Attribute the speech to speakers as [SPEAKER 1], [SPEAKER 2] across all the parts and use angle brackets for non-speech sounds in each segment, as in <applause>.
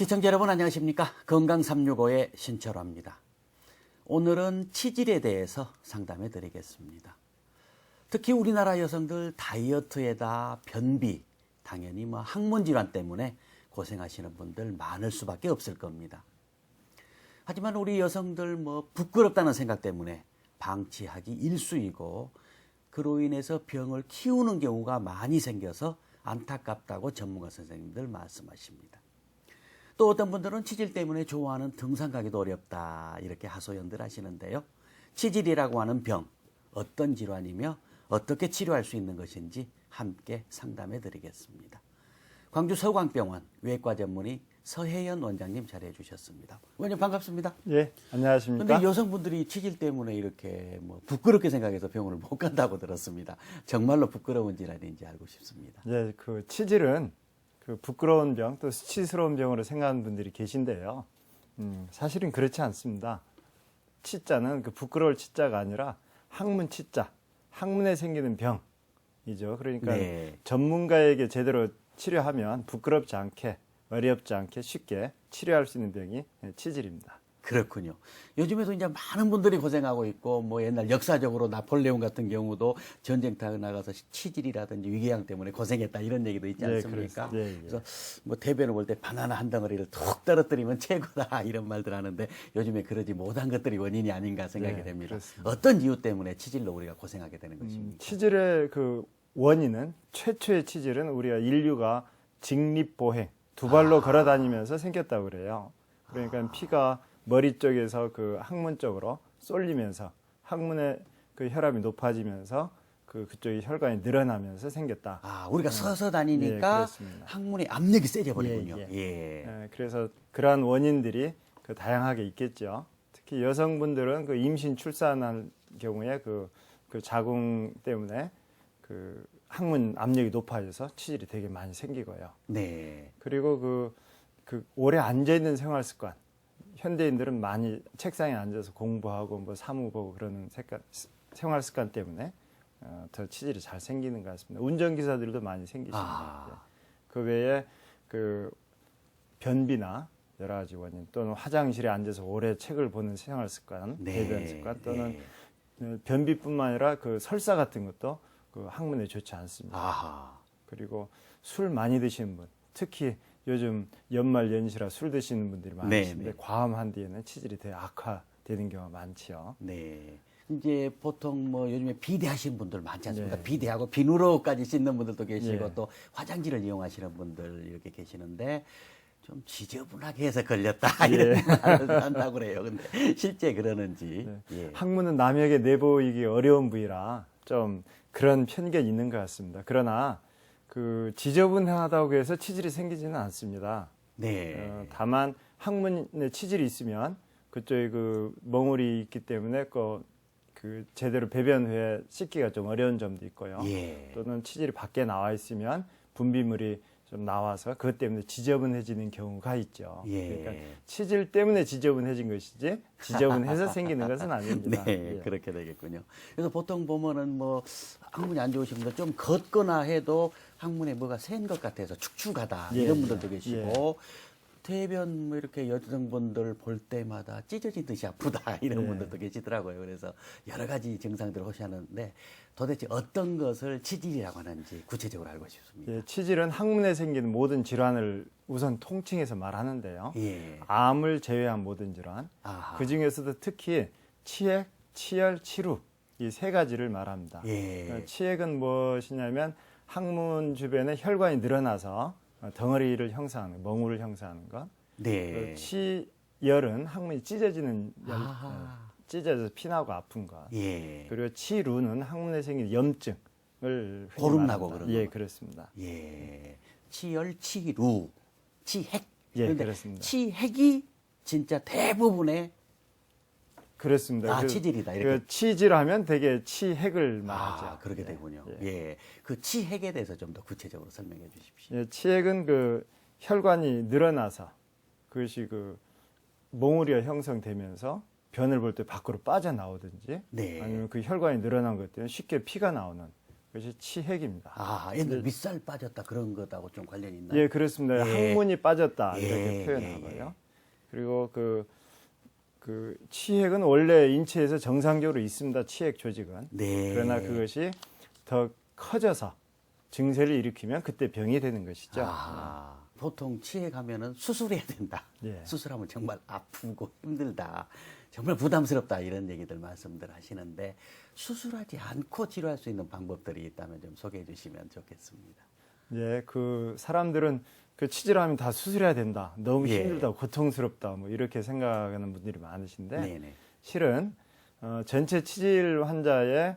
[SPEAKER 1] 시청자 여러분 안녕하십니까? 건강 365의 신철호입니다. 오늘은 치질에 대해서 상담해 드리겠습니다. 특히 우리나라 여성들 다이어트에다 변비, 당연히 뭐 항문 질환 때문에 고생하시는 분들 많을 수밖에 없을 겁니다. 하지만 우리 여성들 뭐 부끄럽다는 생각 때문에 방치하기 일쑤이고 그로 인해서 병을 키우는 경우가 많이 생겨서 안타깝다고 전문가 선생님들 말씀하십니다. 또 어떤 분들은 치질 때문에 좋아하는 등산 가기도 어렵다 이렇게 하소연들 하시는데요. 치질이라고 하는 병 어떤 질환이며 어떻게 치료할 수 있는 것인지 함께 상담해 드리겠습니다. 광주 서광병원 외과 전문의 서혜연 원장님 자리해 주셨습니다. 원장님 반갑습니다.
[SPEAKER 2] 예, 안녕하십니까?
[SPEAKER 1] 근데 여성분들이 치질 때문에 이렇게 뭐 부끄럽게 생각해서 병원을 못 간다고 들었습니다. 정말로 부끄러운 질환인지 알고 싶습니다.
[SPEAKER 2] 예, 그 치질은 그 부끄러운 병 또 수치스러운 병으로 생각하는 분들이 계신데요. 음, 사실은 그렇지 않습니다. 치자는 그 부끄러울 치자가 아니라 학문 치자, 학문에 생기는 병이죠. 그러니까
[SPEAKER 1] 네.
[SPEAKER 2] 전문가에게 제대로 치료하면 부끄럽지 않게 어렵지 않게 쉽게 치료할 수 있는 병이 예, 치질입니다.
[SPEAKER 1] 그렇군요. 요즘에도 이제 많은 분들이 고생하고 있고 뭐 옛날 역사적으로 나폴레옹 같은 경우도 전쟁터 나가서 치질이라든지 위궤양 때문에 고생했다 이런 얘기도 있지
[SPEAKER 2] 예,
[SPEAKER 1] 않습니까?
[SPEAKER 2] 그렇습- 예, 예.
[SPEAKER 1] 그래서 뭐 대변을 볼 때 바나나 한 덩어리를 툭 떨어뜨리면 최고다 <laughs> 이런 말들 하는데 요즘에 그러지 못한 것들이 원인이 아닌가 생각이
[SPEAKER 2] 네,
[SPEAKER 1] 됩니다.
[SPEAKER 2] 그렇습니다.
[SPEAKER 1] 어떤 이유 때문에 치질로 우리가 고생하게 되는
[SPEAKER 2] 음,
[SPEAKER 1] 것입니까?
[SPEAKER 2] 치질의 그 원인은 최초의 치질은 우리가 인류가 직립보행 두 발로 걸어 다니면서 생겼다고 그래요. 그러니까 피가 머리 쪽에서 그 항문 쪽으로 쏠리면서 항문의 그 혈압이 높아지면서 그 그쪽이 혈관이 늘어나면서 생겼다.
[SPEAKER 1] 아, 우리가 서서
[SPEAKER 2] 예,
[SPEAKER 1] 다니니까
[SPEAKER 2] 그렇습니다.
[SPEAKER 1] 항문의 압력이 세져 버리군요.
[SPEAKER 2] 예,
[SPEAKER 1] 예.
[SPEAKER 2] 예, 그래서 그러한 원인들이 그 다양하게 있겠죠. 특히 여성분들은 그 임신 출산할 경우에 그, 그 자궁 때문에 그 항문 압력이 높아져서 치질이 되게 많이 생기고요.
[SPEAKER 1] 네.
[SPEAKER 2] 그리고 그, 그 오래 앉아 있는 생활 습관. 현대인들은 많이 책상에 앉아서 공부하고 뭐 사무 보고 그러는 색깔, 생활 습관 때문에 어, 더 치질이 잘 생기는 것 같습니다. 운전기사들도 많이 생기십니다.
[SPEAKER 1] 아.
[SPEAKER 2] 네. 그 외에 그 변비나 여러 가지 원인 또는 화장실에 앉아서 오래 책을 보는 생활 습관,
[SPEAKER 1] 네.
[SPEAKER 2] 배변 습관 또는
[SPEAKER 1] 네.
[SPEAKER 2] 어, 변비뿐만 아니라 그 설사 같은 것도 그 항문에 좋지 않습니다.
[SPEAKER 1] 아하.
[SPEAKER 2] 그리고 술 많이 드시는 분, 특히 요즘 연말 연시라 술 드시는 분들이 많으신데
[SPEAKER 1] 네, 네.
[SPEAKER 2] 과음한 뒤에는 치질이 되게 악화되는 경우가 많지요.
[SPEAKER 1] 네. 이제 보통 뭐 요즘에 비대하시는 분들 많지 않습니까?
[SPEAKER 2] 네.
[SPEAKER 1] 비대하고 비누로까지 씻는 분들도 계시고
[SPEAKER 2] 예.
[SPEAKER 1] 또 화장지를 이용하시는 분들 이렇게 계시는데 좀 지저분하게 해서 걸렸다
[SPEAKER 2] 예.
[SPEAKER 1] 이런 <laughs> 말을 한다고 그래요. 근데 실제 그러는지.
[SPEAKER 2] 네.
[SPEAKER 1] 예.
[SPEAKER 2] 항문은 남에게 내보이기 어려운 부위라 좀 그런 편견이 있는 것 같습니다. 그러나 그 지저분하다고 해서 치질이 생기지는 않습니다.
[SPEAKER 1] 네.
[SPEAKER 2] 어, 다만 항문에 치질이 있으면 그쪽에 그 멍울이 있기 때문에 그, 그 제대로 배변 후에 씻기가 좀 어려운 점도 있고요.
[SPEAKER 1] 예.
[SPEAKER 2] 또는 치질이 밖에 나와 있으면 분비물이 좀 나와서 그것 때문에 지저분해지는 경우가 있죠.
[SPEAKER 1] 예.
[SPEAKER 2] 그러니까 치질 때문에 지저분해진 것이지 지저분해서 <laughs> 생기는 것은 아닙니다.
[SPEAKER 1] 네,
[SPEAKER 2] 예.
[SPEAKER 1] 그렇게 되겠군요. 그래서 보통 보면은 뭐 항문이 안 좋으신 분들 좀 걷거나 해도 항문에 뭐가 센 것 같아서 축축하다
[SPEAKER 2] 예,
[SPEAKER 1] 이런 분들도
[SPEAKER 2] 예,
[SPEAKER 1] 계시고 대변 뭐 이렇게 여성분들 볼 때마다 찢어진 듯이 아프다 <laughs> 이런
[SPEAKER 2] 예.
[SPEAKER 1] 분들도 계시더라고요. 그래서 여러 가지 증상들을 호시하는데 도대체 어떤 것을 치질이라고 하는지 구체적으로 알고 싶습니다.
[SPEAKER 2] 예, 치질은 항문에 생기는 모든 질환을 우선 통칭해서 말하는데요.
[SPEAKER 1] 예.
[SPEAKER 2] 암을 제외한 모든 질환,
[SPEAKER 1] 아하.
[SPEAKER 2] 그 중에서도 특히 치액, 치열, 치루 이 세 가지를 말합니다.
[SPEAKER 1] 예.
[SPEAKER 2] 어, 치액은 무엇이냐면 항문 주변에 혈관이 늘어나서 어, 덩어리를 형성하는 멍울을 형성하는 것.
[SPEAKER 1] 네.
[SPEAKER 2] 그 치열은 항문이 찢어지는 연-. 어, 찢어져서 피나고 아픈 것.
[SPEAKER 1] 예.
[SPEAKER 2] 그리고 치루는 항문에 생긴 염증을 흔히
[SPEAKER 1] 고름 나고
[SPEAKER 2] 말합니다.
[SPEAKER 1] 그런
[SPEAKER 2] 예,
[SPEAKER 1] 거.
[SPEAKER 2] 그렇습니다.
[SPEAKER 1] 예. 치열, 치루, 치핵.
[SPEAKER 2] 예, 그렇습니다.
[SPEAKER 1] 치핵이 진짜 대부분의
[SPEAKER 2] 그렇습니다.
[SPEAKER 1] 아,
[SPEAKER 2] 그-
[SPEAKER 1] 치질이다, 이렇게.
[SPEAKER 2] 그 치질하면 되게 치핵을 말하죠.
[SPEAKER 1] 아, 그렇게
[SPEAKER 2] 예,
[SPEAKER 1] 되군요.
[SPEAKER 2] 예.
[SPEAKER 1] 예. 그 치핵에 대해서 좀 더 구체적으로 설명해 주십시오.
[SPEAKER 2] 예, 치핵은 그 혈관이 늘어나서 그것이 그 몽우리가 형성되면서 변을 볼 때 밖으로 빠져나오든지
[SPEAKER 1] 네.
[SPEAKER 2] 아니면 그 혈관이 늘어난 것 때문에 쉽게 피가 나오는 그것이 치핵입니다.
[SPEAKER 1] 아, 옛날 밑살 빠졌다 그런 것하고 좀 관련이 있나요?
[SPEAKER 2] 예, 그렇습니다.
[SPEAKER 1] 예.
[SPEAKER 2] 항문이 빠졌다
[SPEAKER 1] 예,
[SPEAKER 2] 이렇게
[SPEAKER 1] 예,
[SPEAKER 2] 표현하고요. 그리고 그, 그 치핵은 원래 인체에서 정상적으로 있습니다. 치핵 조직은.
[SPEAKER 1] 네.
[SPEAKER 2] 그러나 그것이 더 커져서 증세를 일으키면 그때 병이 되는 것이죠.
[SPEAKER 1] 아, 보통 치에 가면은 수술해야 된다.
[SPEAKER 2] 예.
[SPEAKER 1] 수술하면 정말 아프고 힘들다. 정말 부담스럽다. 이런 얘기들 말씀들 하시는데 수술하지 않고 치료할 수 있는 방법들이 있다면 좀 소개해 주시면 좋겠습니다.
[SPEAKER 2] 예, 그 사람들은 그 치질하면 다 수술해야 된다. 너무
[SPEAKER 1] 예.
[SPEAKER 2] 힘들다, 고통스럽다, 뭐 이렇게 생각하는 분들이 많으신데
[SPEAKER 1] 네네.
[SPEAKER 2] 실은 어, 전체 치질 환자의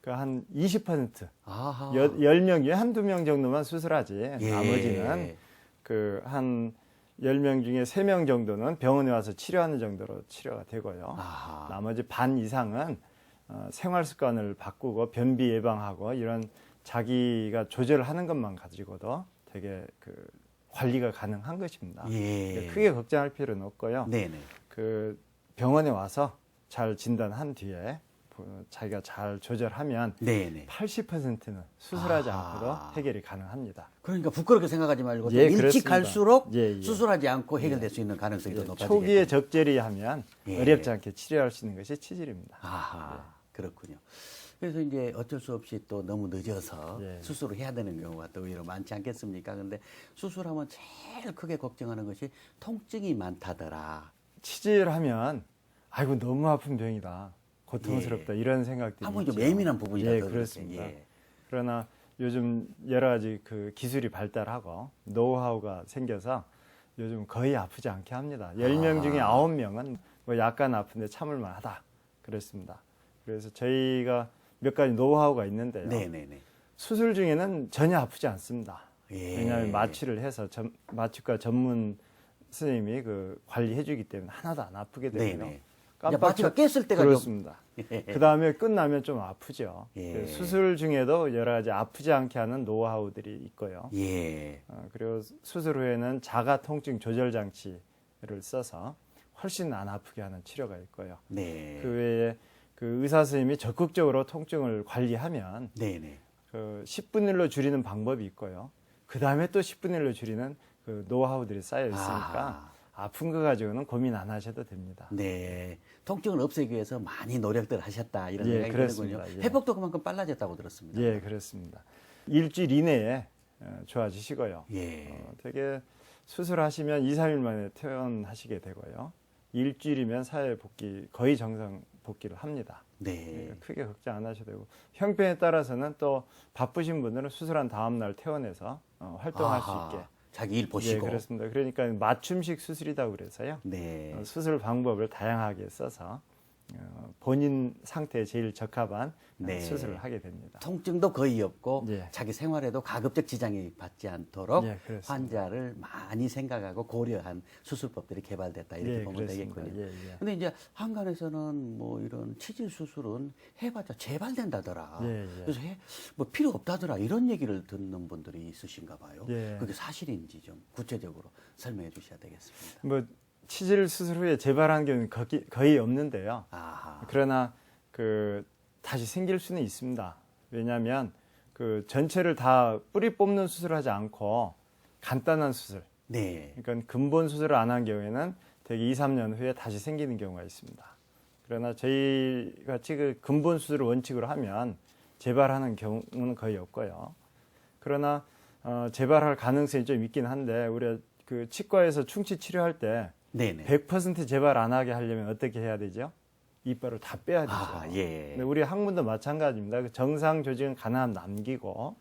[SPEAKER 2] 그한 20%
[SPEAKER 1] 아하.
[SPEAKER 2] 여, 10명 중에 한두 명 정도만 수술하지
[SPEAKER 1] 예.
[SPEAKER 2] 나머지는 그 한 10명 중에 3명 정도는 병원에 와서 치료하는 정도로 치료가 되고요.
[SPEAKER 1] 아하.
[SPEAKER 2] 나머지 반 이상은 어, 생활 습관을 바꾸고 변비 예방하고 이런 자기가 조절하는 것만 가지고도 되게 그 관리가 가능한 것입니다.
[SPEAKER 1] 예.
[SPEAKER 2] 크게 걱정할 필요는 없고요.
[SPEAKER 1] 네네.
[SPEAKER 2] 그 병원에 와서 잘 진단한 뒤에 그 자기가 잘 조절하면
[SPEAKER 1] 네네.
[SPEAKER 2] 80%는 수술하지
[SPEAKER 1] 아하.
[SPEAKER 2] 않고도 해결이 가능합니다.
[SPEAKER 1] 그러니까 부끄럽게 생각하지 말고
[SPEAKER 2] 예,
[SPEAKER 1] 좀 일찍
[SPEAKER 2] 그렇습니다.
[SPEAKER 1] 갈수록
[SPEAKER 2] 예, 예.
[SPEAKER 1] 수술하지 않고 해결될 수 있는 가능성이 더 높아지겠죠.
[SPEAKER 2] 초기에 적절히 하면
[SPEAKER 1] 예.
[SPEAKER 2] 어렵지 않게 치료할 수 있는 것이 치질입니다.
[SPEAKER 1] 아하, 그렇군요. 그래서 이제 어쩔 수 없이 또 너무 늦어서
[SPEAKER 2] 예.
[SPEAKER 1] 수술을 해야 되는 경우가 또 오히려 많지 않겠습니까? 근데 수술하면 제일 크게 걱정하는 것이 통증이 많다더라.
[SPEAKER 2] 치질하면 아이고 너무 아픈 병이다. 고통스럽다. 이런 생각들이
[SPEAKER 1] 한번 좀. 예민한 부분이라
[SPEAKER 2] 예,
[SPEAKER 1] 그러죠.
[SPEAKER 2] 그렇습니다.
[SPEAKER 1] 예.
[SPEAKER 2] 그러나 요즘 여러 가지 그 기술이 발달하고 노하우가 생겨서 요즘 거의 아프지 않게 합니다. 10명 중에
[SPEAKER 1] 아.
[SPEAKER 2] 9명은 뭐 약간 아픈데 참을 만하다. 그렇습니다. 그래서 저희가 몇 가지 노하우가 있는데요.
[SPEAKER 1] 네네네.
[SPEAKER 2] 수술 중에는 전혀 아프지 않습니다.
[SPEAKER 1] 예.
[SPEAKER 2] 왜냐하면 마취를 해서 전, 마취과 전문 선생님이 그 관리해주기 때문에 하나도 안 아프게 되고요.
[SPEAKER 1] 네네.
[SPEAKER 2] 깜빡
[SPEAKER 1] 마취가 깼을 때가
[SPEAKER 2] 그렇습니다.
[SPEAKER 1] 예.
[SPEAKER 2] 그 다음에 끝나면 좀 아프죠.
[SPEAKER 1] 예.
[SPEAKER 2] 그 수술 중에도 여러 가지 아프지 않게 하는 노하우들이 있고요.
[SPEAKER 1] 예.
[SPEAKER 2] 어, 그리고 수술 후에는 자가 통증 조절 장치를 써서 훨씬 안 아프게 하는 치료가 있고요.
[SPEAKER 1] 네.
[SPEAKER 2] 그 외에 그 의사 선생님이 적극적으로 통증을 관리하면
[SPEAKER 1] 네네.
[SPEAKER 2] 그 10분의 1로 줄이는 방법이 있고요. 그 다음에 또 10분의 1로 줄이는 그 노하우들이 쌓여 있으니까
[SPEAKER 1] 아.
[SPEAKER 2] 아픈 거 가지고는 고민 안 하셔도 됩니다.
[SPEAKER 1] 네. 통증을 없애기 위해서 많이 노력들 하셨다 이런
[SPEAKER 2] 예,
[SPEAKER 1] 생각이
[SPEAKER 2] 그렇습니다.
[SPEAKER 1] 드는군요.
[SPEAKER 2] 예.
[SPEAKER 1] 회복도 그만큼 빨라졌다고 들었습니다.
[SPEAKER 2] 예, 그렇습니다. 일주일 이내에 어, 좋아지시고요.
[SPEAKER 1] 예.
[SPEAKER 2] 어, 되게 수술하시면 2, 3일 만에 퇴원하시게 되고요. 일주일이면 사회 복귀 거의 정상 복귀를 합니다.
[SPEAKER 1] 네.
[SPEAKER 2] 예, 크게 걱정 안 하셔도 되고 형편에 따라서는 또 바쁘신 분들은 수술한 다음 날 퇴원해서 어, 활동할
[SPEAKER 1] 아하,
[SPEAKER 2] 수 있게.
[SPEAKER 1] 자기 일
[SPEAKER 2] 예,
[SPEAKER 1] 보시고.
[SPEAKER 2] 그렇습니다. 그러니까 맞춤식 수술이다 그래서요.
[SPEAKER 1] 네.
[SPEAKER 2] 어, 수술 방법을 다양하게 써서 어, 본인 상태에 제일 적합한 어,
[SPEAKER 1] 네.
[SPEAKER 2] 수술을 하게 됩니다.
[SPEAKER 1] 통증도 거의 없고
[SPEAKER 2] 예.
[SPEAKER 1] 자기 생활에도 가급적 지장이 받지 않도록
[SPEAKER 2] 예.
[SPEAKER 1] 환자를 많이 생각하고 고려한 수술법들이 개발됐다 이렇게
[SPEAKER 2] 예,
[SPEAKER 1] 보면
[SPEAKER 2] 그렇습니다.
[SPEAKER 1] 되겠군요.
[SPEAKER 2] 예, 예.
[SPEAKER 1] 근데 이제 한간에서는 뭐 이런 치질 수술은 해봤자 재발된다더라.
[SPEAKER 2] 예, 예.
[SPEAKER 1] 그래서 해, 뭐 필요 없다더라 이런 얘기를 듣는 분들이 있으신가 봐요.
[SPEAKER 2] 예.
[SPEAKER 1] 그게 사실인지 좀 구체적으로 설명해 주셔야 되겠습니다.
[SPEAKER 2] 뭐 치질 수술 후에 재발하는 경우는 거기- 거의 없는데요.
[SPEAKER 1] 아하.
[SPEAKER 2] 그러나 그 다시 생길 수는 있습니다. 왜냐하면 그 전체를 다 뿌리 뽑는 수술을 하지 않고 간단한 수술,
[SPEAKER 1] 네.
[SPEAKER 2] 그러니까 근본 수술을 안 한 경우에는 대개 2, 3년 후에 다시 생기는 경우가 있습니다. 그러나 저희 같이 그 근본 수술을 원칙으로 하면 재발하는 경우는 거의 없고요. 그러나 어, 재발할 가능성이 좀 있긴 한데 우리가 그 치과에서 충치 치료할 때
[SPEAKER 1] 네네.
[SPEAKER 2] 100% 재발 안 하게 하려면 어떻게 해야 되죠? 이빨을 다 빼야 되죠.
[SPEAKER 1] 아, 예.
[SPEAKER 2] 근데 우리 학문도 마찬가지입니다. 그 정상 조직은 가능하면 남기고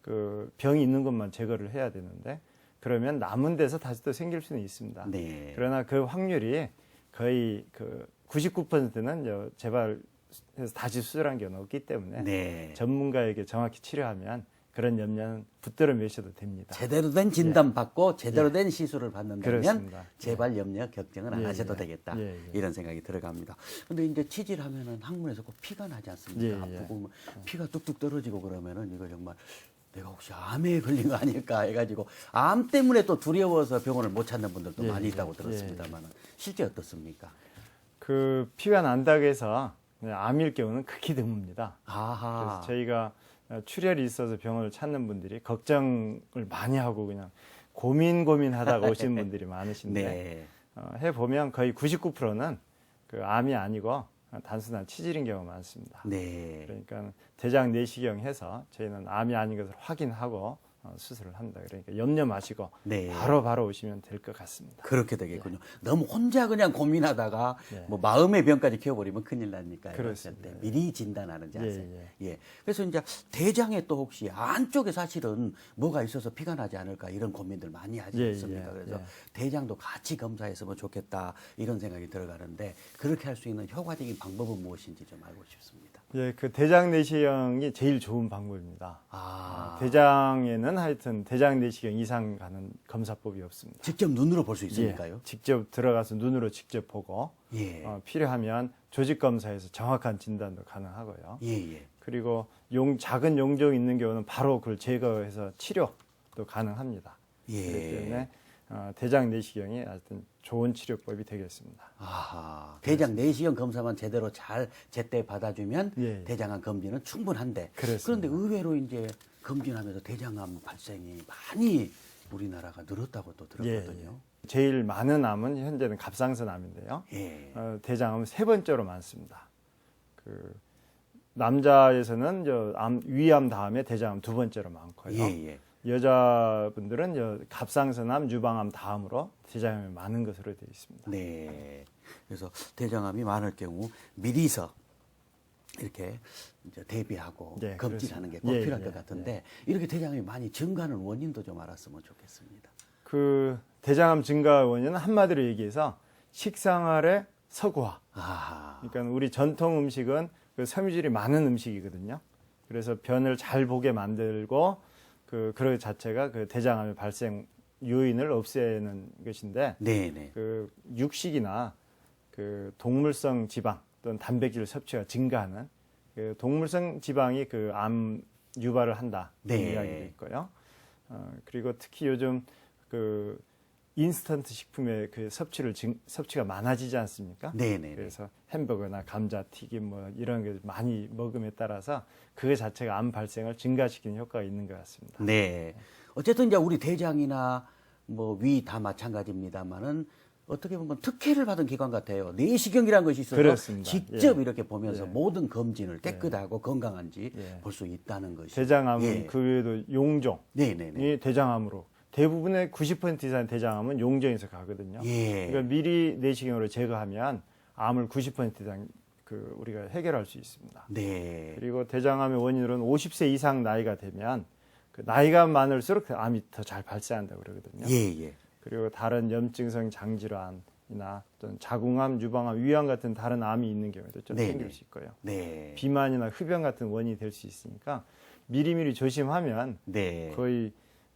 [SPEAKER 2] 그 병이 있는 것만 제거를 해야 되는데 그러면 남은 데서 다시 또 생길 수는 있습니다.
[SPEAKER 1] 네.
[SPEAKER 2] 그러나 그 확률이 거의 그 99%는 재발해서 다시 수술한 경우는 없기 때문에
[SPEAKER 1] 네.
[SPEAKER 2] 전문가에게 정확히 치료하면 그런 염려는 붙들어 매셔도 됩니다.
[SPEAKER 1] 제대로 된 진단 받고 제대로 된 시술을 받는다면
[SPEAKER 2] 예. 그렇습니다.
[SPEAKER 1] 재발 염려 걱정은 안
[SPEAKER 2] 예,
[SPEAKER 1] 하셔도
[SPEAKER 2] 예.
[SPEAKER 1] 되겠다
[SPEAKER 2] 예, 예.
[SPEAKER 1] 이런 생각이 들어갑니다. 근데 이제 치질하면은 항문에서 꼭 피가 나지 않습니까?
[SPEAKER 2] 예, 예.
[SPEAKER 1] 아프고 뭐 피가 뚝뚝 떨어지고 그러면은 이거 정말 내가 혹시 암에 걸린 거 아닐까 해가지고 암 때문에 또 두려워서 병원을 못 찾는 분들도
[SPEAKER 2] 예,
[SPEAKER 1] 많이
[SPEAKER 2] 예,
[SPEAKER 1] 있다고
[SPEAKER 2] 예,
[SPEAKER 1] 들었습니다만은 실제 어떻습니까?
[SPEAKER 2] 그 피가 난다고 해서 암일 경우는 극히 드뭅니다.
[SPEAKER 1] 아하.
[SPEAKER 2] 그래서 저희가 어, 출혈이 있어서 병원을 찾는 분들이 걱정을 많이 하고 그냥 고민 고민하다가 오신 분들이 많으신데 <laughs>
[SPEAKER 1] 네.
[SPEAKER 2] 어, 해 보면 거의 99%는 그 암이 아니고 단순한 치질인 경우가 많습니다.
[SPEAKER 1] 네.
[SPEAKER 2] 그러니까 대장 내시경 해서 저희는 암이 아닌 것을 확인하고 어, 수술을 합니다. 그러니까 염려 마시고
[SPEAKER 1] 네.
[SPEAKER 2] 바로 바로 오시면 될 것 같습니다.
[SPEAKER 1] 그렇게 되겠군요. 너무 혼자 그냥 고민하다가
[SPEAKER 2] 네.
[SPEAKER 1] 뭐 마음의 병까지 키워버리면 큰일 나니까요.
[SPEAKER 2] 그렇습니다.
[SPEAKER 1] 미리 진단하는 자세.
[SPEAKER 2] 예,
[SPEAKER 1] 예, 그래서 이제 대장에 또 혹시 안쪽에 사실은 뭐가 있어서 피가 나지 않을까 이런 고민들 많이 하시겠습니다.
[SPEAKER 2] 예, 예,
[SPEAKER 1] 그래서
[SPEAKER 2] 예.
[SPEAKER 1] 대장도 같이 검사했으면 좋겠다 이런 생각이 들어가는데 그렇게 할 수 있는 효과적인 방법은 무엇인지 좀 알고 싶습니다.
[SPEAKER 2] 예, 그 대장 내시경이 제일 좋은 방법입니다.
[SPEAKER 1] 아,
[SPEAKER 2] 대장에는 하여튼 대장 내시경 이상 가는 검사법이 없습니다.
[SPEAKER 1] 직접 눈으로 볼 수 있으니까요.
[SPEAKER 2] 예, 직접 들어가서 눈으로 직접 보고
[SPEAKER 1] 예,
[SPEAKER 2] 어, 필요하면 조직 검사에서 정확한 진단도 가능하고요.
[SPEAKER 1] 예, 예.
[SPEAKER 2] 그리고 용 작은 용종 있는 경우는 바로 그걸 제거해서 치료도 가능합니다.
[SPEAKER 1] 예.
[SPEAKER 2] 그렇기 때문에 어, 대장 내시경이 하여튼 좋은 치료법이 되겠습니다.
[SPEAKER 1] 아하. 대장 내시경 검사만 제대로 잘 제때 받아주면
[SPEAKER 2] 예, 예.
[SPEAKER 1] 대장암 검진은 충분한데
[SPEAKER 2] 그렇습니다.
[SPEAKER 1] 그런데 의외로 이제 검진하면서 대장암 발생이 많이 우리나라가 늘었다고 또 들었거든요.
[SPEAKER 2] 제일 많은 암은 현재는 갑상선 암인데요.
[SPEAKER 1] 예.
[SPEAKER 2] 어, 대장암은 세 번째로 많습니다. 그 남자에서는 저 암, 위암 다음에 대장암 두 번째로 많고요.
[SPEAKER 1] 예, 예.
[SPEAKER 2] 여자분들은 저 갑상선암, 유방암 다음으로 대장암이 많은 것으로 되어 있습니다.
[SPEAKER 1] 네. 그래서 대장암이 많을 경우 미리서 이렇게 이제 대비하고
[SPEAKER 2] 네,
[SPEAKER 1] 검진하는 게꼭
[SPEAKER 2] 그렇습니다. 예,
[SPEAKER 1] 필요할
[SPEAKER 2] 예,
[SPEAKER 1] 것 같은데 이렇게 대장암이 많이 증가하는 원인도 좀 알았으면 좋겠습니다.
[SPEAKER 2] 그 대장암 증가 원인은 한마디로 얘기해서 식생활의 서구화.
[SPEAKER 1] 아하.
[SPEAKER 2] 그러니까 우리 전통 음식은 그 섬유질이 많은 음식이거든요. 그래서 변을 잘 보게 만들고 그 그런 자체가 그 대장암의 발생 요인을 없애는 것인데
[SPEAKER 1] 네네.
[SPEAKER 2] 그 육식이나 그 동물성 지방 또는 단백질 섭취가 증가하는 그 동물성 지방이 그 암 유발을 한다
[SPEAKER 1] 네.
[SPEAKER 2] 이 이야기도 있고요. 어, 그리고 특히 요즘 그 인스턴트 식품의 그 섭취를 증, 섭취가 많아지지 않습니까?
[SPEAKER 1] 네네.
[SPEAKER 2] 그래서 햄버거나 감자 튀김 뭐 이런 게 많이 먹음에 따라서 그 자체가 암 발생을 증가시키는 효과가 있는 것 같습니다.
[SPEAKER 1] 네. 어쨌든 이제 우리 대장이나 뭐 위 다 마찬가지입니다만은 어떻게 보면 특혜를 받은 기관 같아요. 내시경이라는 것이 있어서
[SPEAKER 2] 그렇습니다.
[SPEAKER 1] 직접
[SPEAKER 2] 예.
[SPEAKER 1] 이렇게 보면서
[SPEAKER 2] 예.
[SPEAKER 1] 모든 검진을 깨끗하고 건강한지
[SPEAKER 2] 예.
[SPEAKER 1] 볼수 있다는 것이.
[SPEAKER 2] 대장암은
[SPEAKER 1] 예.
[SPEAKER 2] 그 외에도 용종이
[SPEAKER 1] 네네네.
[SPEAKER 2] 대장암으로 대부분의 90% 이상 대장암은 용종에서 가거든요.
[SPEAKER 1] 예.
[SPEAKER 2] 그러니까 미리 내시경으로 제거하면 암을 90% 이상 그 우리가 해결할 수 있습니다.
[SPEAKER 1] 네.
[SPEAKER 2] 그리고 대장암의 원인으로는 50세 이상 나이가 되면 그 나이가 많을수록 그 암이 더 잘 발생한다고 그러거든요.
[SPEAKER 1] 예, 예.
[SPEAKER 2] 그리고 다른 염증성 장질환이나 또는 자궁암, 유방암, 위암 같은 다른 암이 있는 경우에도 좀
[SPEAKER 1] 네네.
[SPEAKER 2] 생길 수 있고요.
[SPEAKER 1] 네.
[SPEAKER 2] 비만이나 흡연 같은 원인이 될 수 있으니까 미리미리 조심하면
[SPEAKER 1] 네.
[SPEAKER 2] 거의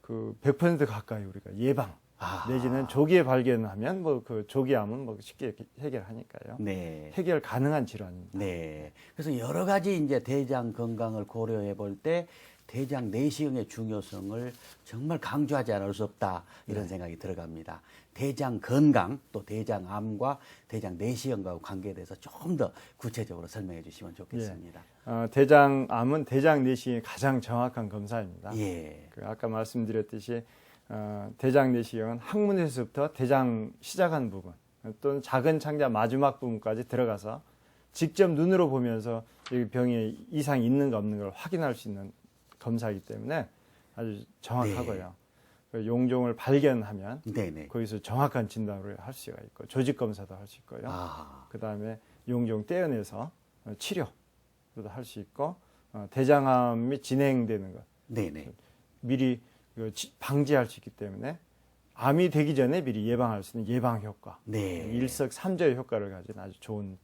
[SPEAKER 2] 그 100% 가까이 우리가 예방
[SPEAKER 1] 아.
[SPEAKER 2] 내지는 조기에 발견하면 뭐 그 조기암은 뭐 쉽게 해결하니까요.
[SPEAKER 1] 네.
[SPEAKER 2] 해결 가능한 질환입니다.
[SPEAKER 1] 네. 그래서 여러 가지 이제 대장 건강을 고려해 볼 때 대장 내시경의 중요성을 정말 강조하지 않을 수 없다 이런
[SPEAKER 2] 네.
[SPEAKER 1] 생각이 들어갑니다. 대장 건강 또 대장 암과 대장 내시경과 관계에 대해서 조금 더 구체적으로 설명해 주시면 좋겠습니다.
[SPEAKER 2] 어, 대장암은 대장 내시경의 가장 정확한 검사입니다.
[SPEAKER 1] 예.
[SPEAKER 2] 그 아까 말씀드렸듯이 어, 대장 내시경은 항문에서부터 대장 시작한 부분 또는 작은 창자 마지막 부분까지 들어가서 직접 눈으로 보면서 이 병에 이상이 있는가 없는 걸 확인할 수 있는 검사이기 때문에 아주 정확하고요. 그 용종을 발견하면
[SPEAKER 1] 네네.
[SPEAKER 2] 거기서 정확한 진단을 할 수가 있고 조직 검사도 할 수 있고요.
[SPEAKER 1] 아.
[SPEAKER 2] 그 다음에 용종 떼어내서 어, 치료도 할 수 있고 어, 대장암이 진행되는 것
[SPEAKER 1] 네네.
[SPEAKER 2] 미리 그 지- 방지할 수 있기 때문에 암이 되기 전에 미리 예방할 수 있는 예방 효과,
[SPEAKER 1] 네.
[SPEAKER 2] 일석삼조의 효과를 가진 아주 좋은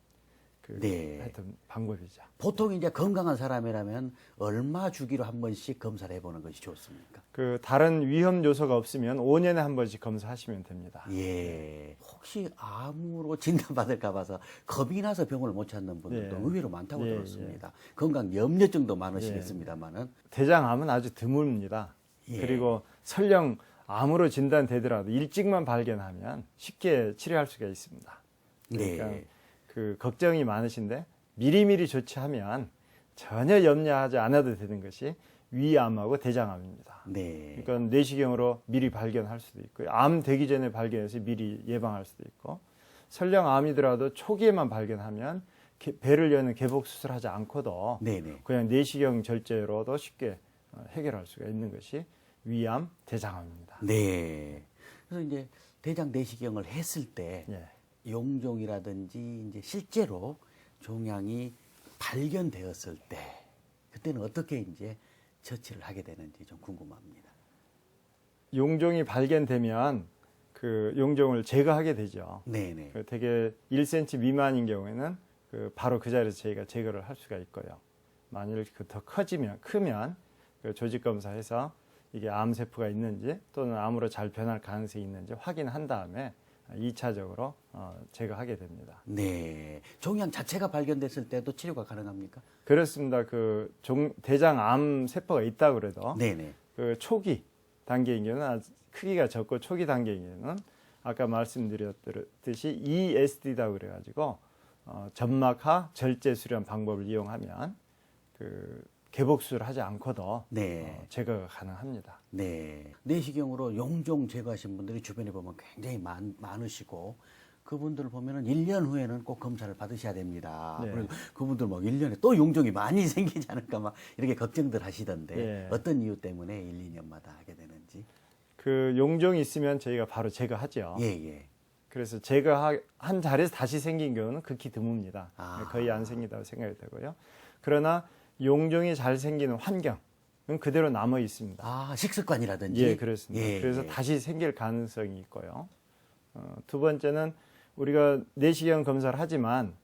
[SPEAKER 2] 그
[SPEAKER 1] 네.
[SPEAKER 2] 하여튼 방법이죠.
[SPEAKER 1] 보통 이제 건강한 사람이라면 얼마 주기로 한 번씩 검사를 해보는 것이 좋습니까?
[SPEAKER 2] 그 다른 위험 요소가 없으면 5년에 한 번씩 검사하시면 됩니다.
[SPEAKER 1] 예. 혹시 암으로 <laughs> 진단받을까 봐서 겁이 나서 병원을 못 찾는 분들도
[SPEAKER 2] 예.
[SPEAKER 1] 의외로 많다고
[SPEAKER 2] 예,
[SPEAKER 1] 들었습니다. 건강 염려증도 많으시겠습니다만은
[SPEAKER 2] 대장암은 아주 드뭅니다.
[SPEAKER 1] 예.
[SPEAKER 2] 그리고 설령 암으로 진단되더라도 일찍만 발견하면 쉽게 치료할 수가 있습니다. 그러니까
[SPEAKER 1] 네.
[SPEAKER 2] 그 걱정이 많으신데 미리미리 조치하면 전혀 염려하지 않아도 되는 것이 위암하고 대장암입니다.
[SPEAKER 1] 네.
[SPEAKER 2] 그러니까 내시경으로 미리 발견할 수도 있고 암 되기 전에 발견해서 미리 예방할 수도 있고 설령 암이더라도 초기에만 발견하면 개- 배를 여는 개복 수술하지 않고도
[SPEAKER 1] 네네.
[SPEAKER 2] 그냥 내시경 절제로도 쉽게 어, 해결할 수가 있는 것이 위암, 대장암입니다.
[SPEAKER 1] 네. 그래서 이제 대장 내시경을 했을 때
[SPEAKER 2] 예.
[SPEAKER 1] 용종이라든지 이제 실제로 종양이 발견되었을 때 그때는 어떻게 이제 처치를 하게 되는지 좀 궁금합니다.
[SPEAKER 2] 용종이 발견되면 그 용종을 제거하게 되죠.
[SPEAKER 1] 네네.
[SPEAKER 2] 그 되게 1cm 미만인 경우에는 그 바로 그 자리에서 저희가 제거를 할 수가 있고요. 만일 그 더 커지면 크면 그 조직 검사해서 이게 암 세포가 있는지 또는 암으로 잘 변할 가능성이 있는지 확인한 다음에 2차적으로 어, 제거하게 됩니다.
[SPEAKER 1] 네. 종양 자체가 발견됐을 때도 치료가 가능합니까?
[SPEAKER 2] 그렇습니다. 그 종, 대장암 세포가 있다 그래도
[SPEAKER 1] 네네.
[SPEAKER 2] 그 초기 단계인 경우는 크기가 적고 초기 단계인 경우는 아까 말씀드렸듯이 ESD다 그래가지고 어, 점막하 절제 수련 방법을 이용하면 그 개복수를 하지 않고도
[SPEAKER 1] 네.
[SPEAKER 2] 어, 제거가 가능합니다.
[SPEAKER 1] 네. 내시경으로 용종 제거하신 분들이 주변에 보면 굉장히 많, 많으시고 그분들 보면은 1년 후에는 꼭 검사를 받으셔야 됩니다.
[SPEAKER 2] 네.
[SPEAKER 1] 그리고 그분들 막 1년에 또 용종이 많이 <laughs> 생기지 않을까 막 이렇게 걱정들 하시던데
[SPEAKER 2] 예.
[SPEAKER 1] 어떤 이유 때문에 1, 2년마다 하게 되는지.
[SPEAKER 2] 그 용종이 있으면 저희가 바로 제거하죠.
[SPEAKER 1] 예, 예.
[SPEAKER 2] 그래서 제거한 자리에서 다시 생긴 경우는 극히 드뭅니다.
[SPEAKER 1] 아.
[SPEAKER 2] 거의 안 생긴다고 생각이 되고요. 그러나 용종이 잘 생기는 환경은 그대로 남아 있습니다.
[SPEAKER 1] 아, 식습관이라든지.
[SPEAKER 2] 예, 그렇습니다.
[SPEAKER 1] 예,
[SPEAKER 2] 그래서
[SPEAKER 1] 예.
[SPEAKER 2] 다시 생길 가능성이 있고요. 어, 두 번째는 우리가 내시경 검사를 하지만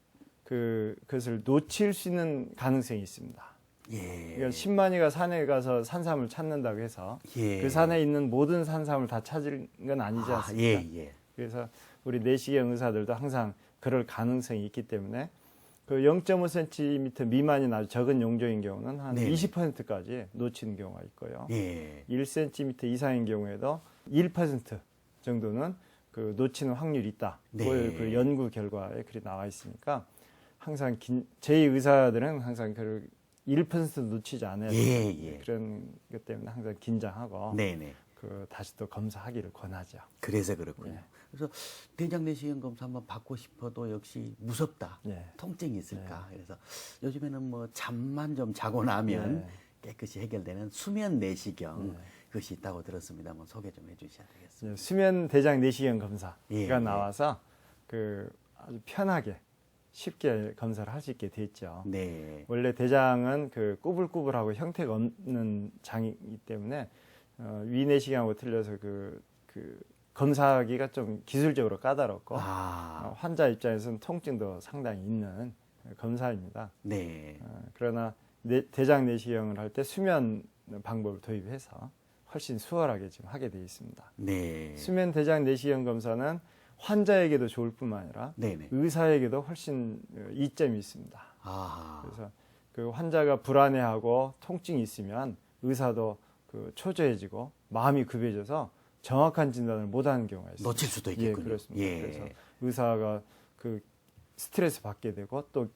[SPEAKER 2] 그 그것을 놓칠 수 있는 가능성이 있습니다.
[SPEAKER 1] 예.
[SPEAKER 2] 그러니까 10만이가 산에 가서 산삼을 찾는다고 해서
[SPEAKER 1] 예.
[SPEAKER 2] 그 산에 있는 모든 산삼을 다 찾을 건 아니지
[SPEAKER 1] 아,
[SPEAKER 2] 않습니까?
[SPEAKER 1] 예, 예.
[SPEAKER 2] 그래서 우리 내시경 의사들도 항상 그럴 가능성이 있기 때문에 그 0.5cm 미만인 아주 적은 용종인 경우는 한
[SPEAKER 1] 네.
[SPEAKER 2] 20%까지 놓치는 경우가 있고요.
[SPEAKER 1] 예.
[SPEAKER 2] 1cm 이상인 경우에도 1% 정도는 그 놓치는 확률이 있다.
[SPEAKER 1] 네.
[SPEAKER 2] 그 연구 결과에 그리 나와 있으니까 항상 긴, 저희 의사들은 항상 그 1% 놓치지 않아야.
[SPEAKER 1] 예, 예.
[SPEAKER 2] 그런 것 때문에 항상 긴장하고
[SPEAKER 1] 네네.
[SPEAKER 2] 그 다시 또 검사하기를 권하죠.
[SPEAKER 1] 그래서 그렇군요.
[SPEAKER 2] 예.
[SPEAKER 1] 그래서 대장 내시경 검사 한번 받고 싶어도 역시 무섭다.
[SPEAKER 2] 예.
[SPEAKER 1] 통증이 있을까. 그래서 요즘에는 뭐 잠만 좀 자고 나면
[SPEAKER 2] 예.
[SPEAKER 1] 깨끗이 해결되는 수면 내시경
[SPEAKER 2] 예.
[SPEAKER 1] 그것이 있다고 들었습니다. 한번 소개 좀 해주셔야 되겠습니다.
[SPEAKER 2] 이제 수면 대장 내시경 검사가
[SPEAKER 1] 예, 예.
[SPEAKER 2] 나와서 그 아주 편하게 쉽게 검사를 할 수 있게 됐죠.
[SPEAKER 1] 네.
[SPEAKER 2] 원래 대장은 그 꾸불꾸불하고 형태가 없는 장이기 때문에 어, 위내시경하고 틀려서 그, 그 검사하기가 좀 기술적으로 까다롭고 어,
[SPEAKER 1] 아,
[SPEAKER 2] 환자 입장에서는 통증도 상당히 있는 검사입니다.
[SPEAKER 1] 네.
[SPEAKER 2] 어, 그러나 내- 대장 내시경을 할 때 수면 방법을 도입해서 훨씬 수월하게 지금 하게 되어 있습니다.
[SPEAKER 1] 네.
[SPEAKER 2] 수면 대장 내시경 검사는 환자에게도 좋을 뿐만 아니라
[SPEAKER 1] 네네.
[SPEAKER 2] 의사에게도 훨씬 어, 이점이 있습니다.
[SPEAKER 1] 아,
[SPEAKER 2] 그래서 그 환자가 불안해하고 통증이 있으면 의사도 그 초조해지고 마음이 급해져서 정확한 진단을 못하는 경우가 있습니다.
[SPEAKER 1] 놓칠 수도
[SPEAKER 2] 예,
[SPEAKER 1] 있겠군요.
[SPEAKER 2] 그렇습니다.
[SPEAKER 1] 예.
[SPEAKER 2] 그래서 의사가 그 스트레스 받게 되고 또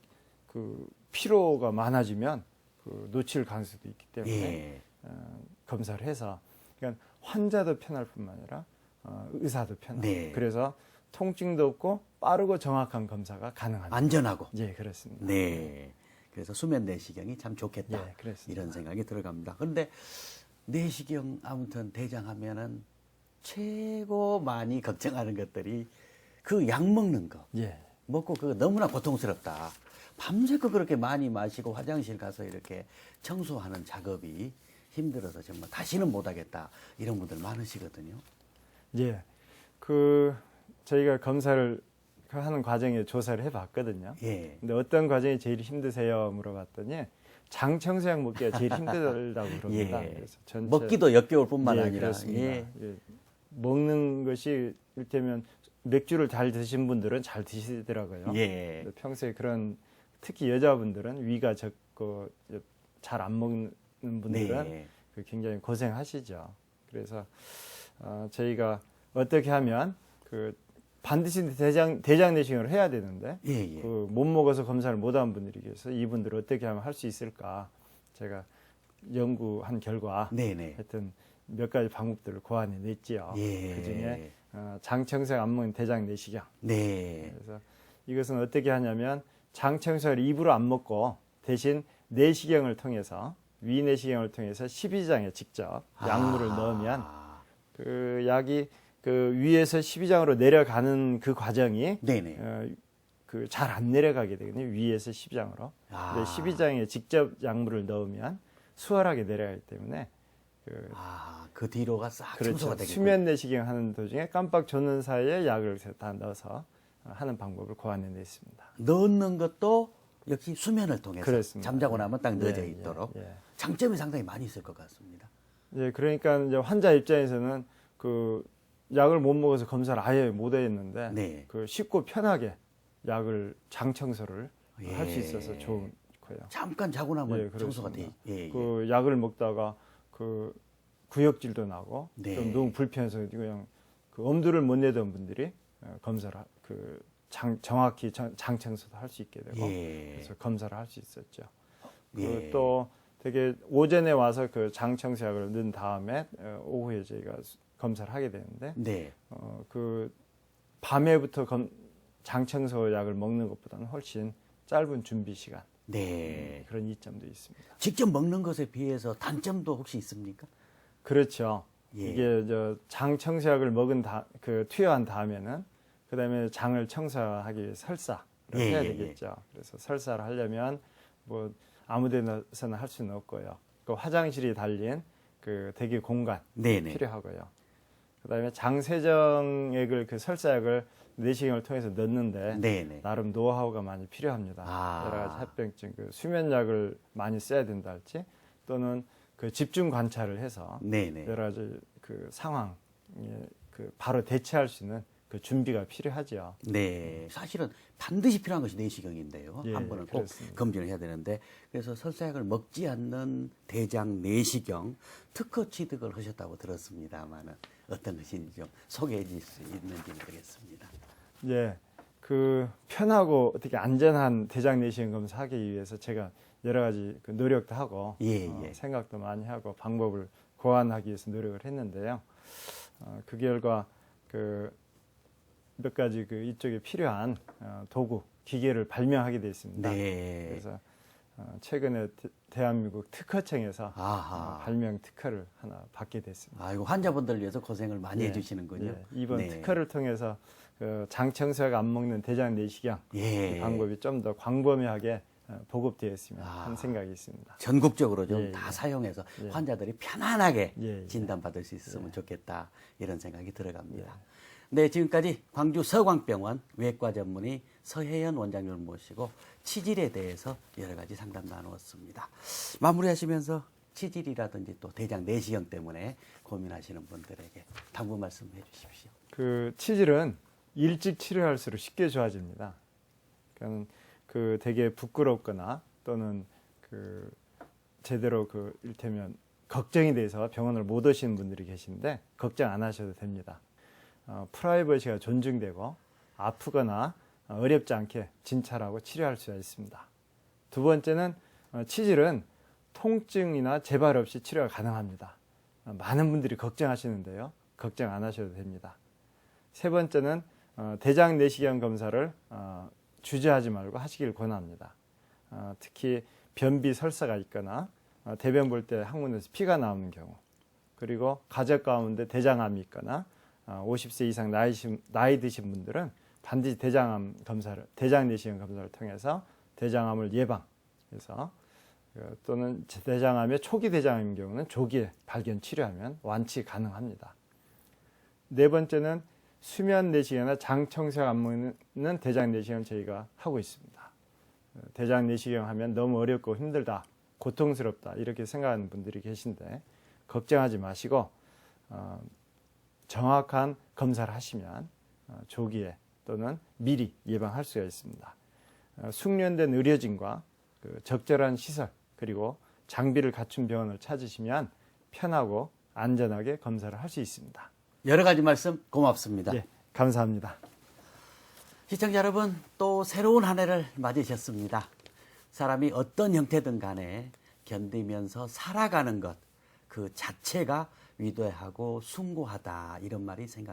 [SPEAKER 2] 그 피로가 많아지면 그 놓칠 가능성도 있기 때문에
[SPEAKER 1] 예.
[SPEAKER 2] 어, 검사를 해서 그러니까 환자도 편할 뿐만 아니라 어, 의사도 편하고
[SPEAKER 1] 네.
[SPEAKER 2] 그래서 통증도 없고 빠르고 정확한 검사가 가능합니다.
[SPEAKER 1] 안전하고.
[SPEAKER 2] 예, 그렇습니다.
[SPEAKER 1] 네. 그래서 수면 내시경이 참 좋겠다.
[SPEAKER 2] 예, 그렇습니다.
[SPEAKER 1] 이런 생각이 들어갑니다. 그런데 내시경 아무튼 대장하면은 최고 많이 걱정하는 것들이 그 약 먹는 거.
[SPEAKER 2] 예.
[SPEAKER 1] 먹고 그거 너무나 고통스럽다. 밤새고 그렇게 많이 마시고 화장실 가서 이렇게 청소하는 작업이 힘들어서 정말 다시는 못하겠다. 이런 분들 많으시거든요.
[SPEAKER 2] 예. 그 저희가 검사를 그 하는 과정에 조사를 해봤거든요.
[SPEAKER 1] 예.
[SPEAKER 2] 근데 어떤 과정이 제일 힘드세요? 물어봤더니 장 청소약 먹기가 제일 <laughs> 힘들다고 그럽니다.
[SPEAKER 1] 예.
[SPEAKER 2] 그래서 전체
[SPEAKER 1] 먹기도 역겨울 뿐만
[SPEAKER 2] 예,
[SPEAKER 1] 아니라.
[SPEAKER 2] 그렇습니다.
[SPEAKER 1] 예.
[SPEAKER 2] 예. 먹는 것이 이를테면 맥주를 잘 드신 분들은 잘 드시더라고요.
[SPEAKER 1] 예.
[SPEAKER 2] 평소에 그런 특히 여자분들은 위가 적고 잘 안 먹는 분들은
[SPEAKER 1] 네.
[SPEAKER 2] 그 굉장히 고생하시죠. 그래서 어, 저희가 어떻게 하면 그 반드시 대장 대장 내시경을 해야 되는데
[SPEAKER 1] 예, 예.
[SPEAKER 2] 그못 먹어서 검사를 못 한 분들이 계셔서 이분들을 어떻게 하면 할 수 있을까 제가 연구한 결과
[SPEAKER 1] 네네.
[SPEAKER 2] 하여튼 몇 가지 방법들을 고안해 냈지요.
[SPEAKER 1] 예.
[SPEAKER 2] 그 중에 어, 장청색 안 먹는 대장 내시경.
[SPEAKER 1] 네.
[SPEAKER 2] 그래서 이것은 어떻게 하냐면 장청색을 입으로 안 먹고 대신 내시경을 통해서 위내시경을 통해서 십이장에 직접 약물을
[SPEAKER 1] 아.
[SPEAKER 2] 넣으면 그 약이 그 위에서 십이장으로 내려가는 그 과정이
[SPEAKER 1] 네네.
[SPEAKER 2] 어, 그잘 안 내려가게 되거든요. 위에서 십이장으로.
[SPEAKER 1] 아.
[SPEAKER 2] 근데 십이장에 직접 약물을 넣으면 수월하게 내려가기 때문에 그
[SPEAKER 1] 아, 그 뒤로가 싹
[SPEAKER 2] 그렇죠.
[SPEAKER 1] 청소가 되겠군요.
[SPEAKER 2] 수면 내시경 하는 도중에 깜빡 젖는 사이에 약을 다 넣어서 하는 방법을 고안해 냈습니다.
[SPEAKER 1] 넣는 것도 역시 수면을 통해서
[SPEAKER 2] 그렇습니다.
[SPEAKER 1] 잠자고 나면 딱 넣어져
[SPEAKER 2] 예, 예,
[SPEAKER 1] 있도록
[SPEAKER 2] 예.
[SPEAKER 1] 장점이 상당히 많이 있을 것 같습니다.
[SPEAKER 2] 예, 그러니까 이제 환자 입장에서는 그 약을 못 먹어서 검사를 아예 못 했는데
[SPEAKER 1] 네.
[SPEAKER 2] 그 쉽고 편하게 약을 장 청소를
[SPEAKER 1] 예.
[SPEAKER 2] 할수 있어서 좋은 거예요.
[SPEAKER 1] 잠깐 자고 나면
[SPEAKER 2] 예,
[SPEAKER 1] 청소가 돼. 예, 예.
[SPEAKER 2] 그 약을 먹다가 그 구역질도 나고
[SPEAKER 1] 네.
[SPEAKER 2] 좀 너무 불편해서 그냥 그 엄두를 못 내던 분들이 어, 검사를 하- 그 장, 정확히 장, 장 청소도 할 수 있게 되고
[SPEAKER 1] 예.
[SPEAKER 2] 그래서 검사를 할 수 있었죠.
[SPEAKER 1] 예.
[SPEAKER 2] 그또 되게 오전에 와서 그 장청소약을 넣은 다음에 어, 오후에 저희가 수- 검사를 하게 되는데
[SPEAKER 1] 네.
[SPEAKER 2] 어, 그 밤에부터 검, 장청소약을 먹는 것보다는 훨씬 짧은 준비 시간
[SPEAKER 1] 네.
[SPEAKER 2] 그런 이점도 있습니다.
[SPEAKER 1] 직접 먹는 것에 비해서 단점도 혹시 있습니까?
[SPEAKER 2] 그렇죠.
[SPEAKER 1] 예.
[SPEAKER 2] 이게 저 장 청소약을 먹은 다, 그 투여한 다음에는 그다음에 장을 청소하기 위해 설사를
[SPEAKER 1] 예,
[SPEAKER 2] 해야
[SPEAKER 1] 예, 예.
[SPEAKER 2] 되겠죠. 그래서 설사를 하려면 뭐 아무데서나 할 수는 없고요. 그 화장실이 달린 그 대기 공간
[SPEAKER 1] 네네.
[SPEAKER 2] 필요하고요. 그다음에 장세정액을 그 설사약을 내시경을 통해서 넣는데
[SPEAKER 1] 네네.
[SPEAKER 2] 나름 노하우가 많이 필요합니다.
[SPEAKER 1] 아.
[SPEAKER 2] 여러 가지 합병증, 그 수면약을 많이 써야 된다 할지 또는 그 집중 관찰을 해서
[SPEAKER 1] 네네.
[SPEAKER 2] 여러 가지 그 상황에 그 바로 대처할 수 있는 그 준비가 필요하죠.
[SPEAKER 1] 네. 사실은 반드시 필요한 것이 내시경인데요.
[SPEAKER 2] 예,
[SPEAKER 1] 한 번은 꼭
[SPEAKER 2] 그렇습니다.
[SPEAKER 1] 검진을 해야 되는데 그래서 설사약을 먹지 않는 대장 내시경 특허 취득을 하셨다고 들었습니다만은 어떤 것인지 좀 소개해 주실 수 있는지 모르겠습니다.
[SPEAKER 2] 예, 그 편하고 어떻게 안전한 대장 내시경 검사 하기 위해서 제가 여러 가지 그 노력도 하고
[SPEAKER 1] 예,
[SPEAKER 2] 어,
[SPEAKER 1] 예.
[SPEAKER 2] 생각도 많이 하고 방법을 고안하기 위해서 노력을 했는데요. 어, 그 결과 그 몇 가지 그 이쪽에 필요한 어, 도구, 기계를 발명하게 됐습니다.
[SPEAKER 1] 네.
[SPEAKER 2] 그래서 어, 최근에 대, 한민국 특허청에서 어,
[SPEAKER 1] 아하.
[SPEAKER 2] 발명 특허를 하나 받게 됐습니다.
[SPEAKER 1] 아이고 환자분들 위해서 고생을 많이
[SPEAKER 2] 예,
[SPEAKER 1] 해주시는군요.
[SPEAKER 2] 예, 이번
[SPEAKER 1] 네.
[SPEAKER 2] 특허를 통해서 그 장청소약 안 먹는 대장 내시경
[SPEAKER 1] 예.
[SPEAKER 2] 이 방법이 좀 더 광범위하게 어, 보급되었으면
[SPEAKER 1] 아.
[SPEAKER 2] 하는 생각이 있습니다.
[SPEAKER 1] 전국적으로 좀
[SPEAKER 2] 예,
[SPEAKER 1] 다
[SPEAKER 2] 예.
[SPEAKER 1] 사용해서
[SPEAKER 2] 예.
[SPEAKER 1] 환자들이 편안하게
[SPEAKER 2] 예, 예.
[SPEAKER 1] 진단받을 수 있으면 좋겠다 이런 생각이 들어갑니다. 네, 지금까지 광주 서광병원 외과 전문의 서혜연 원장님을 모시고 치질에 대해서 여러 가지 상담 나누었습니다. 마무리하시면서 치질이라든지 또 대장 내시경 때문에 고민하시는 분들에게 당부 말씀해 주십시오.
[SPEAKER 2] 그 치질은 일찍 치료할수록 쉽게 좋아집니다. 그러니까 그 되게 부끄럽거나 또는 그 제대로 그 일테면 걱정이 돼서 병원을 못 오시는 분들이 계신데 걱정 안 하셔도 됩니다. 어, 프라이버시가 존중되고 아프거나 어, 어렵지 않게 진찰하고 치료할 수가 있습니다. 두 번째는 어, 치질은 통증이나 재발 없이 치료가 가능합니다. 어, 많은 분들이 걱정하시는데요. 걱정 안 하셔도 됩니다. 세 번째는 어, 대장 내시경 검사를 어, 주저하지 말고 하시길 권합니다. 어, 특히 변비 설사가 있거나 어, 대변 볼 때 항문에서 피가 나오는 경우 그리고 가족 가운데 대장암이 있거나 어, 50세 이상 나이, 신- 나이 드신 분들은 반드시 대장암 검사를 대장 내시경 검사를 통해서 대장암을 예방해서 어, 또는 대장암의 초기 대장암인 경우는 조기에 발견 치료하면 완치 가능합니다. 네 번째는 수면 내시경이나 장 청소약 안 먹는 대장 내시경 저희가 하고 있습니다. 어, 대장 내시경 하면 너무 어렵고 힘들다, 고통스럽다 이렇게 생각하는 분들이 계신데 걱정하지 마시고 어, 정확한 검사를 하시면 어, 조기에 또는 미리 예방할 수가 있습니다. 어, 숙련된 의료진과 그 적절한 시설 그리고 장비를 갖춘 병원을 찾으시면 편하고 안전하게 검사를 할 수 있습니다.
[SPEAKER 1] 여러 가지 말씀 고맙습니다.
[SPEAKER 2] 예, 감사합니다.
[SPEAKER 1] 시청자 여러분, 또 새로운 한 해를 맞으셨습니다. 사람이 어떤 형태든 간에 견디면서 살아가는 것, 그 자체가 위대하고 숭고하다, 이런 말이 생각